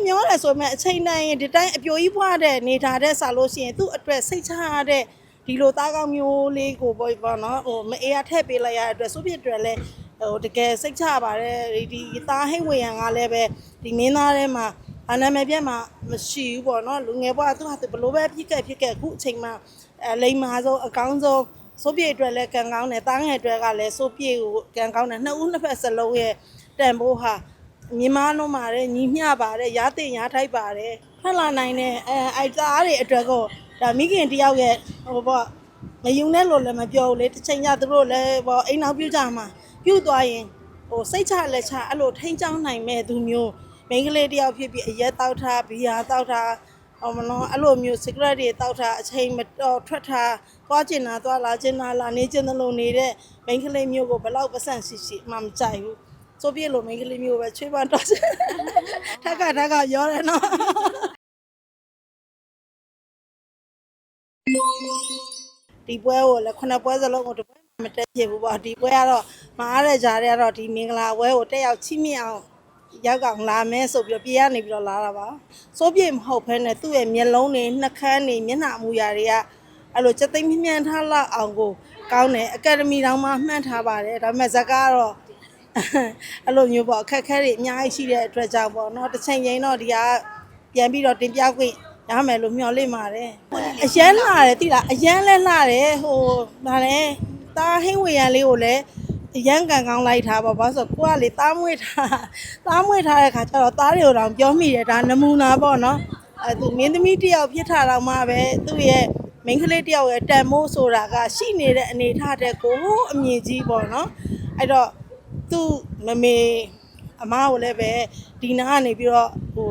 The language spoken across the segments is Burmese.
နှမျောတယ်ဆိုပေမဲ့အချိန်တိုင်းဒီတိုင်းအပြိုကြီးဖွားတဲ့နေထားတဲ့ဆာလို့ရှိရင်သူ့အတွက်စိတ်ချရတဲ့ဒီလိုသားကောင်းမျိုးလေးကိုပေါ့ပေါ့နော်ဟိုမအေးရထည့်ပေးလိုက်ရတဲ့အတွက်ဆိုပြအတွက်လည်းဟိုတကယ်စိတ်ချပါတယ်ဒီဒီသားဟိတ်ဝေရန်ကလည်းပဲဒီမင်းသားထဲမှာအနာမည်ပြတ်မှာမရှိဘူးပေါ့နော်လူငယ်ဘွားသူဟာသူဘလို့ပဲဖြစ်ခဲ့ဖြစ်ခဲ့အခုအချိန်မှာအဲလိမ္မာဆုံးအကောင်းဆုံးဆိုပြအတွက်လည်းကံကောင်းတယ်သားငယ်အတွက်ကလည်းဆိုပြကိုကံကောင်းတယ်နှစ်ဦးနှစ်ဖက်စလုံးရဲ့တန်ဖိုးဟာ မြမလုံးပါတယ်ညီမျှပါတယ်ရားတင်ရားထိုက်ပါတယ်ထွက်လာနိုင်တဲ့အဲအိုက်သားတွေအတွက်ကိုဒါမိခင်တယောက်ရဲ့ဟိုပေါ့မယုံနဲ့လို့လည်းမပြောဘူးလေတစ်ချိန်ကျသူတို့လည်းပေါ့အိမ်နောက်ပြုတ်ကြမှာပြုတ်သွားရင်ဟိုစိတ်ချလက်ချအဲ့လိုထိန်းချောင်းနိုင်မဲ့သူမျိုးမိန်းကလေးတယောက်ဖြစ်ပြီးအရက်တောက်ထားဘီယာတောက်ထားဟောမလို့အဲ့လိုမျိုး secret တွေတောက်ထားအချိန်မတော်ထွက်ထားသွားကျင်တာသွားလာကျင်တာလာနေကျင်သလိုနေတဲ့မိန်းကလေးမျိုးကိုဘယ်လောက်ပတ်စံရှိရှိမှမကြိုက်ဘူး ဆိုပြည့်လိုမိန်းကလေးမျိုးပဲချွေးပန်းတော့တယ်ထက်ကထက်ကရောတယ်နော်ဒီပွဲကိုလည်းခုနှစ်ပွဲစလုံးကိုတစ်ပွဲမှမတက်ဖြစ်ဘူးပေါ့ဒီပွဲကတော့မအားတဲ့ကြားတွေကတော့ဒီမင်္ဂလာပွဲကိုတက်ရောက်ချိမြအောင်ရောက်ကောင်လာမဲဆိုပြီးတော့ပြေးရနေပြီးတော့လာတာပါစိုးပြေမဟုတ်ဘဲနဲ့သူ့ရဲ့မျက်လုံးတွေနှာခမ်းတွေမျက်နှာအမူအရာတွေကအဲ့လိုစက်သိမ်းမြှမ်းထားလောက်အောင်ကိုကောင်းတယ်အကယ်ဒမီတောင်မှမှတ်ထားပါတယ်ဒါပေမဲ့ဇက်ကတော့ အဲ့လိုမျိုးပေါ့အခက်အခဲတွေအများကြီးရှိတဲ့အတွက်ကြောင့်ပေါ့နော်တစ်ချိန်ချင်းတော့ဒီကပြန်ပြီးတော့တင်ပြခွင့်ရမယ်လို့မျှော်လင့်ပါတယ်အရန်လာတယ်တိလားအရန်လဲလာတယ်ဟိုဗာလဲတာဟင်းဝေရန်လေးကိုလည်းအရန်ကန်ကောင်းလိုက်တာပေါ့ဘာလို့ဆိုကိုကလေတားမွေးထားတားမွေးထားတဲ့ခါကျတော့တားတွေကိုတော့ပြောမိတယ်ဒါနမူနာပေါ့နော်အဲသူမင်းသမီးတယောက်ဖြစ်ထားတော့မှပဲသူ့ရဲ့မိန်းကလေးတယောက်ရဲ့တန်မိုးဆိုတာကရှိနေတဲ့အနေထားတဲ့ကိုဟိုးအမြင့်ကြီးပေါ့နော်အဲ့တော့ သူ့မမေအမားကိုလည်းပဲဒီနာကနေပြီးတော့ဟို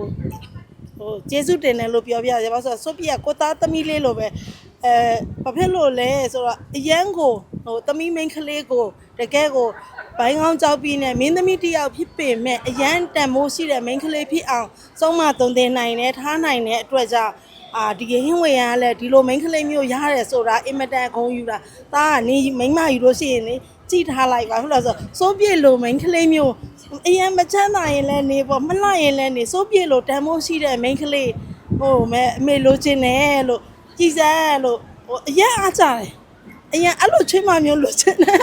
ဟိုကျေးဇူးတင်တယ်လို့ပြောပြရပါဆိုတော့ဆိုပြကကိုသားသမီးလေးလိုပဲအဲဘာဖြစ်လို့လဲဆိုတော့အရန်ကိုဟိုသမီးမိန်းကလေးကိုတကယ်ကိုဘိုင်းကောင်းကြောက်ပြီးနဲ့မင်းသမီးတစ်ယောက်ဖြစ်ပေမဲ့အရန်တန်မိုးရှိတဲ့မိန်းကလေးဖြစ်အောင်စုံမတုံတင်နိုင်တယ်ထားနိုင်တဲ့အတွက်ကြောင့်အာဒီဟင်းဝေရန်ကလည်းဒီလိုမိန်းကလေးမျိုးရတယ်ဆိုတာအင်မတန်ဂုဏ်ယူတာတာကနေမိန်းမယူလို့ရှိရင်လေ ကြည်ထားလိုက်ပါဟုတ်လားဆိုစိုးပြေလိုမိန်းကလေးမျိုးအရင်မချမ်းသာရင်လည်းနေပေါ့မလှရင်လည်းနေစိုးပြေလိုတန်မိုးရှိတဲ့မိန်းကလေးဟိုမဲအမေလိုချင်တယ်လို့ကြည်စမ်းလို့ဟိုအရင်အားကြတယ်အရင်အဲ့လိုချွေးမမျိုးလိုချင်တယ်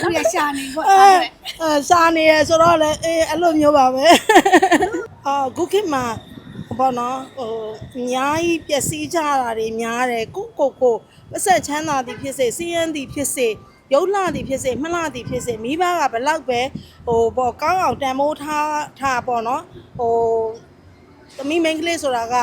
သူရရှာနေပေါ့အဲအဲ့အဲစာနေရဆိုတော့လေအေးအဲ့လိုမျိုးပါပဲအာခုခေတ်မှာဘောနော်ဟိုအများကြီးပျက်စီးကြတာတွေများတယ်ကိုကိုကိုပတ်ဆက်ချမ်းသာသည်ဖြစ်စေစီးရန်သည်ဖြစ်စေ ရုပ်လှသည်ဖြစ်စေမလှသည်ဖြစ်စေမိဘကဘလောက်ပဲဟိုပေါ့ကောင်းအောင်တန်မိုးထားထားပေါ့နော်ဟိုသမီးမိန်းကလေးဆိုတာက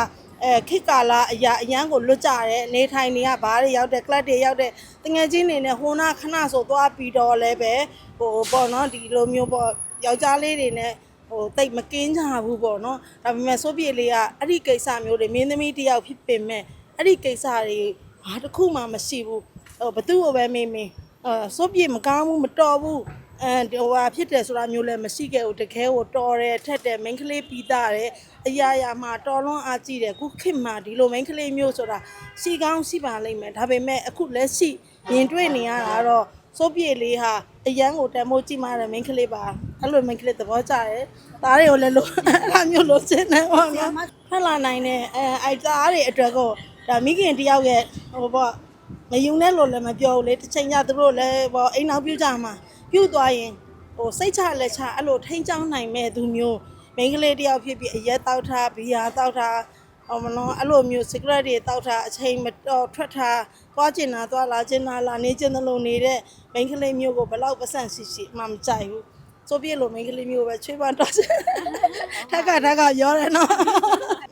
အဲခိကာလာအရာအရန်ကိုလွတ်ကြတယ်နေထိုင်နေရဘားတွေရောက်တယ်ကလပ်တွေရောက်တယ်တငယ်ချင်းတွေနဲ့ဟိုနာခဏဆိုသွားပြီးတော့လည်းပဲဟိုပေါ့နော်ဒီလိုမျိုးပေါ့ယောက်ျားလေးတွေနဲ့ဟိုတိတ်မကင်းကြဘူးပေါ့နော်ဒါပေမဲ့ဆိုပြေလေးကအဲ့ဒီကိစ္စမျိုးတွေမင်းသမီးတယောက်ဖြစ်ပေမဲ့အဲ့ဒီကိစ္စတွေဘာတစ်ခုမှမရှိဘူးဟိုဘသူ့ကိုပဲမေးမေး အဲဆိုပြေမကောင်းဘူးမတော်ဘူးအဲဒီဟိုဟာဖြစ်တယ်ဆိုတာမျိုးလည်းမရှိခဲ့ဘူးတကယ်ကိုတော်တယ်ထက်တယ်မိန်းကလေးပြီးသားတယ်အရာရာမှာတော်လွန်အားကြီးတယ်အခုခေတ်မှာဒီလိုမိန်းကလေးမျိုးဆိုတာစီကောင်းရှိပါလိမ့်မယ်ဒါပေမဲ့အခုလက်ရှိမြင်တွေ့နေရတာကတော့စိုးပြေလေးဟာအရန်ကိုတန်မိုးကြည့်မှတဲ့မိန်းကလေးပါအဲ့လိုမိန်းကလေးသဘောကျတယ်သားတွေကိုလည်းလို့အဲ့လိုမျိုးလို့စင်နေပါတော့ထွက်လာနိုင်တဲ့အဲအိုက်သားတွေအတွက်ကိုဒါမိခင်တယောက်ရဲ့ဟိုပေါ့ မယုံနဲ့လို့လည်းမပြောဘူးလေတစ်ချိန်ကျသူတို့လည်းပေါ့အိမ်နောက်ပြုတ်ကြမှာပြုတ်သွားရင်ဟိုစိတ်ချလက်ချအဲ့လိုထိန်းချောင်းနိုင်မဲ့သူမျိုးမိန်းကလေးတယောက်ဖြစ်ပြီးအရက်တောက်ထားဘီယာတောက်ထားဟောမလို့အဲ့လိုမျိုး secret တွေတောက်ထားအချိန်မတော်ထွက်ထားသွားကျင်တာသွားလာကျင်တာလာနေကျင်သလိုနေတဲ့မိန်းကလေးမျိုးကိုဘယ်လောက်ပတ်စံရှိရှိမှမကြိုက်ဘူးဆိုပြည့်လိုမိန်းကလေးမျိုးပဲချွေးပန်းတော့တယ်ထက်ကထက်ကရောတယ်နော်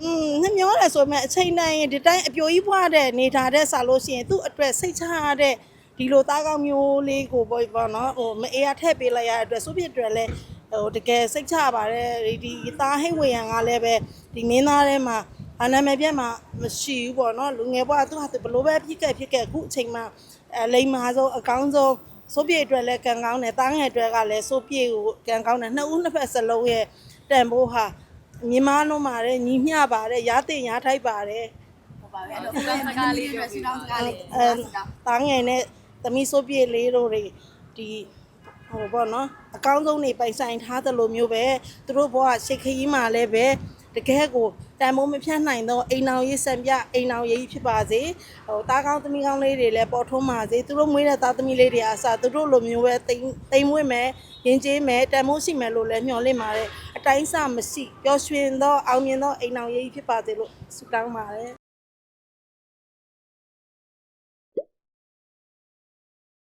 อืมနှ မျောတယ်ဆိုပေမဲ့အချိန်တိုင်းဒီတိုင်းအပြိုကြီးဖွားတဲ့နေထားတဲ့ဆာလို့ရှိရင်သူ့အတွက်စိတ်ချရတဲ့ဒီလိုသားကောင်းမျိုးလေးကိုပေါ့ပေါ့နော်ဟိုမအေးရထည့်ပေးလိုက်ရတဲ့အတွက်ဆိုပြအတွက်လည်းဟိုတကယ်စိတ်ချပါတယ်ဒီဒီသားဟိတ်ဝေရန်ကလည်းပဲဒီမင်းသားထဲမှာအနာမည်ပြတ်မှာမရှိဘူးပေါ့နော်လူငယ်ဘွားသူဟာသူဘလို့ပဲဖြစ်ခဲ့ဖြစ်ခဲ့အခုအချိန်မှာအဲလိမ္မာဆုံးအကောင်းဆုံးဆိုပြအတွက်လည်းကံကောင်းတယ်သားငယ်အတွက်ကလည်းဆိုပြကိုကံကောင်းတယ်နှစ်ဦးနှစ်ဖက်စလုံးရဲ့တန်ဖိုးဟာ မြင်မလို့ပါတယ်ညီမျှပါတယ်ရားတင်ရားထိုက်ပါတယ်ဟုတ်ပါပဲအဲ့တော့ခုနကစကားလေးပြောပြီးတော့စကားလေးအဲတားငယ်နဲ့သမီးစိုးပြေလေးတို့တွေဒီဟိုပေါ့နော်အကောင်းဆုံးနေပိုင်ဆိုင်ထားသလိုမျိုးပဲသူတို့ဘဝရှိခရီးမှာလည်းပဲတကယ်ကိုတန်ဖိုးမဖြတ်နိုင်တော့အိမ်အောင်ရေးစံပြအိမ်အောင်ရေးဖြစ်ပါစေဟိုတားကောင်းသမီးကောင်းလေးတွေလည်းပေါ်ထွန်းပါစေသူတို့မွေးတဲ့သားသမီးလေးတွေအားစသူတို့လိုမျိုးပဲတိမ်တိမ်မွေးမယ်ရင်ကျေးမယ်တန်ဖိုးရှိမယ်လို့လည်းမျှော်လင့်ပါတယ် တိုင်းစမရှိပျော်ရွှင်သောအောင်မြင်သောအိမ်အောင်ရေးဖြစ်ပါစေလို့ဆုတောင်းပါတယ်